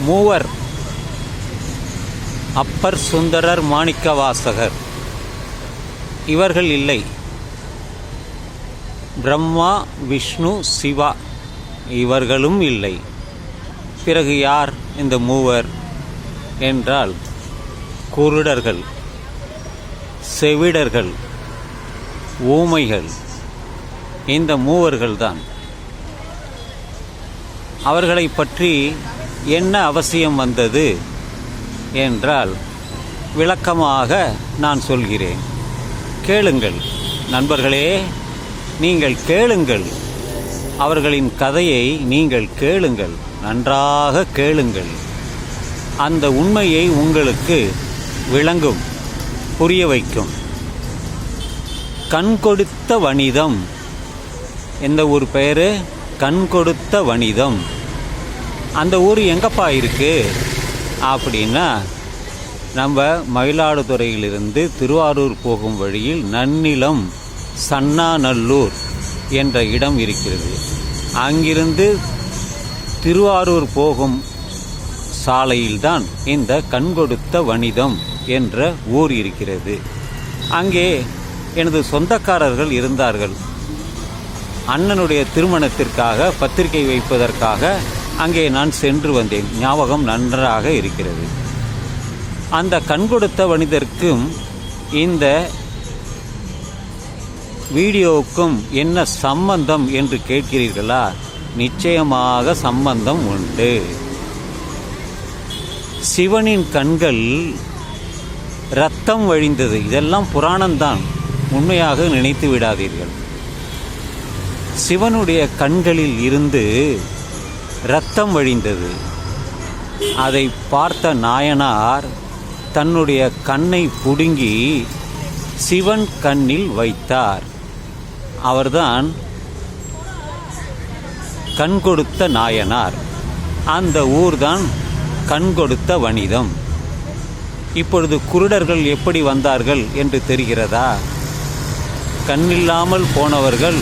மூவர். அப்பர் சுந்தரர் மாணிக்கவாசகர். இவர்கள் இல்லை. பிரம்மா விஷ்ணு சிவா இவர்களும் இல்லை. பிறகு யார் இந்த மூவர் என்றால் குருடர்கள் செவிடர்கள் ஊமைகள். இந்த மூவர்கள்தான். அவர்களை பற்றி என்ன அவசியம் வந்தது என்றால் விளக்கமாக நான் சொல்கிறேன். கேளுங்கள். நண்பர்களே நீங்கள் கேளுங்கள். அவர்களின் கதையை நீங்கள் கேளுங்கள். நன்றாக கேளுங்கள். அந்த உண்மையை உங்களுக்கு விளங்கும் புரிய வைக்கும். கண் கொடுத்த வணிதம். எந்த ஊர் பெயரு? கண் கொடுத்த வணிதம். அந்த ஊர் எங்கப்பா இருக்கு? அப்படின்னா நம்ம மயிலாடுதுறையிலிருந்து திருவாரூர் போகும் வழியில் நன்னிலம் சன்னாநல்லூர் என்ற இடம் இருக்கிறது. அங்கிருந்து திருவாரூர் போகும் சாலையில்தான் இந்த கண்கொடுத்த வணிதம் என்ற ஊர் இருக்கிறது. அங்கே எனது சொந்தக்காரர்கள் இருந்தார்கள். அண்ணனுடைய திருமணத்திற்காக பத்திரிகை வைப்பதற்காக அங்கே நான் சென்று வந்தேன். ஞாபகம் நன்றாக இருக்கிறது. அந்த கண்கொடுத்த மனிதருக்கும் இந்த வீடியோவுக்கும் என்ன சம்பந்தம் என்று கேட்கிறீர்களா? நிச்சயமாக சம்பந்தம் உண்டு. சிவனின் கண்கள் ரத்தம் வழிந்தது. இதெல்லாம் புராணம்தான். உண்மையாக நினைத்து விடாதீர்கள். சிவனுடைய கண்களில் இருந்து ரத்தம் வழிந்தது. அதை பார்த்த நாயனார் தன்னுடைய கண்ணை புடுங்கி சிவன் கண்ணில் வைத்தார். அவர்தான் கண் கொடுத்த நாயனார். அந்த ஊர்தான் கண் கொடுத்த வணிதம். இப்பொழுது குருடர்கள் எப்படி வந்தார்கள் என்று தெரிகிறதா? கண்ணில்லாமல் போனவர்கள்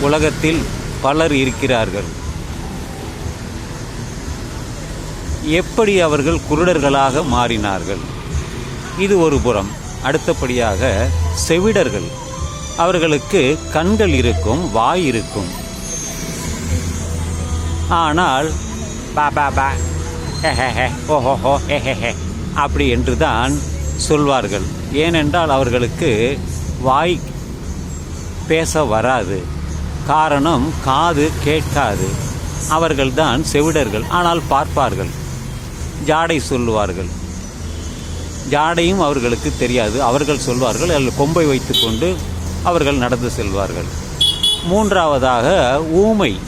உலகத்தில் பலர் இருக்கிறார்கள். எப்படி அவர்கள் குருடர்களாக மாறினார்கள்? இது ஒரு புறம். அடுத்தபடியாக செவிடர்கள். அவர்களுக்கு கண்கள் இருக்கும் வாய் இருக்கும். ஆனால் பா பா பா ஹே ஹோ ஹே அப்படி என்று தான் சொல்வார்கள். ஏனென்றால் அவர்களுக்கு வாய் பேச வராது. காரணம் காது கேட்காது. அவர்கள்தான் செவிடர்கள். ஆனால் பார்ப்பார்கள். ஜாடை சொல்லுவார்கள். ஜாடையும் அவர்களுக்கு தெரியாது. அவர்கள் சொல்வார்கள் அதில் கொம்பை வைத்துக்கொண்டு அவர்கள் நடந்து செல்வார்கள். மூன்றாவதாக ஊமை.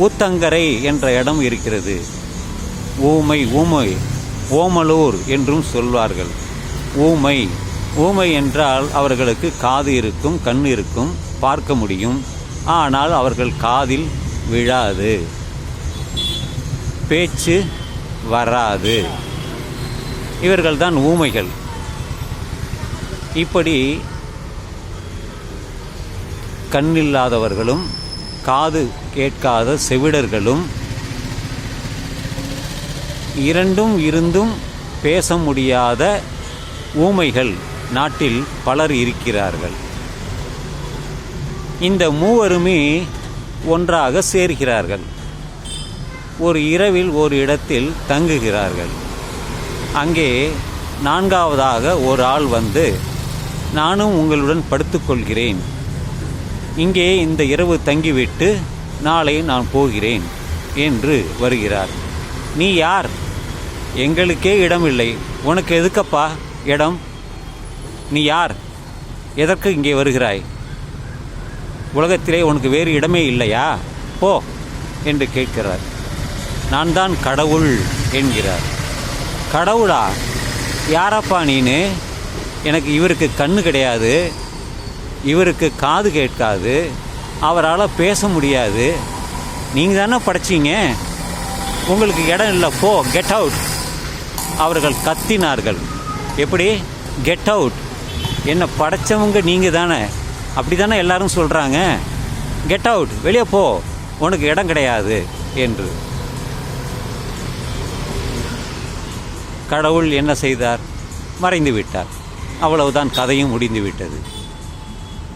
ஊத்தங்கரை என்ற இடம் இருக்கிறது. ஊமை ஊமை ஓமலூர் என்றும் சொல்வார்கள். ஊமை. ஊமை என்றால் அவர்களுக்கு காது இருக்கும் கண் இருக்கும் பார்க்க முடியும். ஆனால் அவர்கள் காதில் விழாது. பேச்சு வராது. இவர்கள் தான் ஊமைகள். இப்படி கண்ணில்லாதவர்களும் காது கேட்காத செவிடர்களும் இரண்டும் இருந்தும் பேச முடியாத ஊமைகள் நாட்டில் பலர் இருக்கிறார்கள். இந்த மூவருமே ஒன்றாக சேர்கிறார்கள். ஒரு இரவில் ஒரு இடத்தில் தங்குகிறார்கள். அங்கே நான்காவதாக ஒரு ஆள் வந்து நானும் உங்களுடன் படுத்துக்கொள்கிறேன். இங்கே இந்த இரவு தங்கிவிட்டு நாளை நான் போகிறேன் என்று வருகிறார். நீ யார்? எங்களுக்கே இடமில்லை. உனக்கு எதுக்கப்பா இடம்? நீ யார்? எதற்கு இங்கே வருகிறாய்? உலகத்திலே உனக்கு வேறு இடமே இல்லையா? போ என்று கேட்கிறார். நான் தான் கடவுள் என்கிறார். கடவுளா? யாரப்பா நீனு? எனக்கு இவருக்கு கண்ணு கிடையாது. இவருக்கு காது கேட்காது. அவரால் பேச முடியாது. நீங்கள் தானே படைச்சீங்க? உங்களுக்கு இடம் இல்லை போ கெட் அவுட் அவர்கள் கத்தினார்கள். எப்படி? கெட் அவுட் என்னை படைச்சவங்க நீங்கள் தானே? அப்படி தானே எல்லாரும் சொல்கிறாங்க கெட் அவுட் வெளியே போ. உனக்கு இடம் கிடையாது என்று. கடவுள் என்ன செய்தார்? மறைந்து விட்டார் அவ்வளவுதான் கதையும் முடிந்து விட்டது